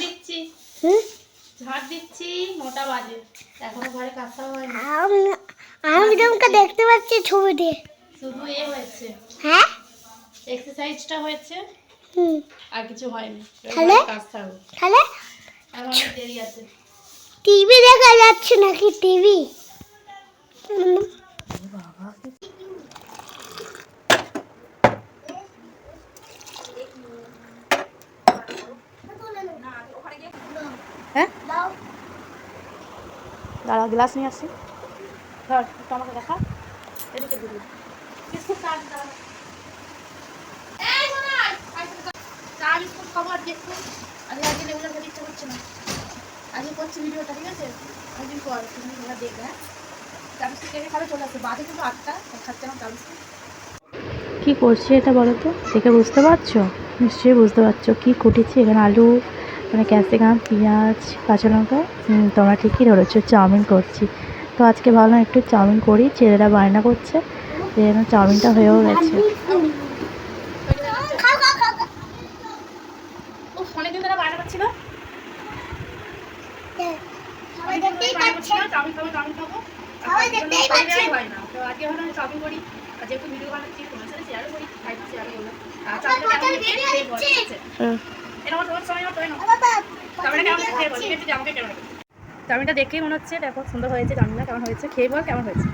দিচ্ছি। ঝাড় দিচ্ছি। নটা বাজে। এখনও ঘরে কাজটা হয়নি। আমি আমি তোমাকে দেখতে পাচ্ছি ছবিতে শুধু এ হয়েছে। হ্যাঁ? এক্সারসাইজটা হয়েছে। হুম। আর কিছু হয়নি। তাহলে? তাহলে? এখন দেরি আছে। টিভি দেখা যাচ্ছে নাকি টিভি? হ্যাঁ? দাঁড়া গ্লাস নিয়ে ধর আমাকে দেখা। এদিকে দিবি। দেখব আজকে ইচ্ছা করছে না। আজকে করছি ভিডিওটা ঠিক আছে? একদিন পর তুমি ওরা দেখবে হ্যাঁ? কেটে খাবে চলে আসবে। বাজে কিন্তু আটটা খাচ্ছে কি করছি এটা বলো তো? দেখে বুঝতে পারছ? নিশ্চয়ই বুঝতে পারছ। কি কুটেছি এখানে আলু মানে ক্যাপসিকাম পেঁয়াজ কাঁচা লঙ্কা তোমরা ঠিকই ধরেছো চাউমিন করছি। তো আজকে ভাবলাম একটু চাউমিন করি ছেলেরা বায়না করছে যে জন্য চাউমিনটা হয়েও গেছে। হয়। যেহেতু ভিডিও বানাচ্ছি তোমার সাথে শেয়ারও করি শেয়ার করলাম আর চাউমিনটা চাউমিনটা দেখেই মনে হচ্ছে, দেখো, সুন্দর হয়েছে, চাউমিনটা কেমন হয়েছে, খেয়ে বল কেমন হয়েছে।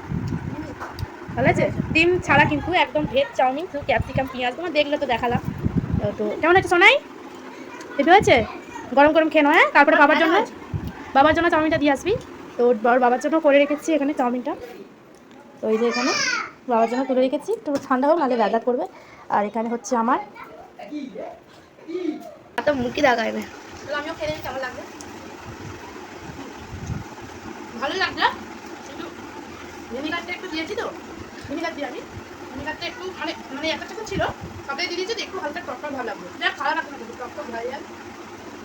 ভালো আছে ডিম ছাড়া কিন্তু একদম ভেজ চাউমিন, শুধু ক্যাপসিকাম, পেঁয়াজ তোমার দেখলে তো দেখালাম। তো- তো, কেমন হয়েছে সোনাই? হেভি হয়েছে? গরম গরম খেয়ে হ্যাঁ? তারপরে বাবার জন্য বাবার জন্য চাউমিনটা দিয়ে আসবি। তো ওর বাবার জন্য করে রেখেছি এখানে চাউমিনটা। তো, এই যে এখানে বাবার জন্য তুলে রেখেছি। একটু ঠান্ডা হোক, নাহলে ব্যাদার করবে। আর এখানে হচ্ছে আমার এত মুরগি দেখায় না আমিও খেয়ে কেমন লাগবে? ভালোই লাগছে কিন্তু ভিনিগারটা একটু দিয়েছি তো? ভিনিগার দিয়ে আমি। ভিনিগারটা একটু মানে মানে একটা চাকা ছিল সবটাই দিয়ে দিয়েছি একটু হালকা টক টক ভালো লাগবে যা খারাপ লাগবে না কিন্তু টক টক ভালো লাগে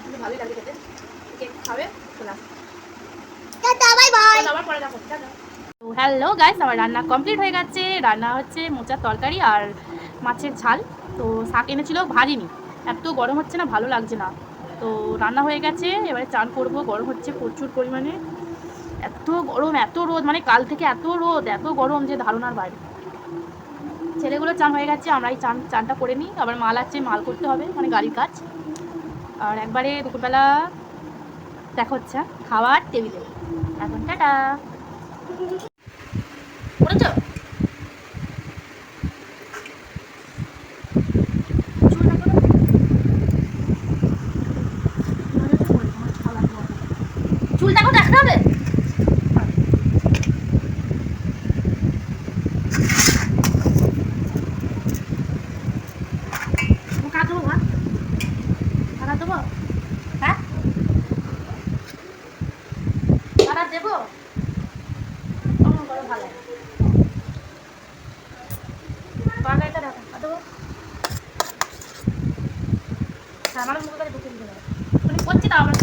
কিন্তু ভালোই লাগে খেতে। কেক খাবে? বাই আবার পরে দেখো তো হ্যালো গাইস আমার রান্না কমপ্লিট হয়ে গেছে। রান্না হচ্ছে মোচার তরকারি আর মাছের ঝাল। তো শাক এনেছিল ভাজিনি। এত গরম হচ্ছে না, ভালো লাগছে না। তো রান্না হয়ে গেছে, এবারে চান করব, গরম হচ্ছে প্রচুর পরিমাণে। এত গরম, এত রোদ মানে কাল থেকে এত রোদ, এত গরম যে ধারণার বাইরে। ছেলেগুলো চান হয়ে গেছে আমরা এই চান, চানটা করে নিই। আবার মাল আছে, মাল করতে হবে মানে গাড়ির কাজ। আর একবারে দুপুরবেলা দেখা হচ্ছে, খাওয়ার টেবিলে। এখন টাটা। করেছ? দেবো? হ্যাঁ? করে হ্যাঁ আমার মুখে ঢুকে দিতে মানে করছি না আমার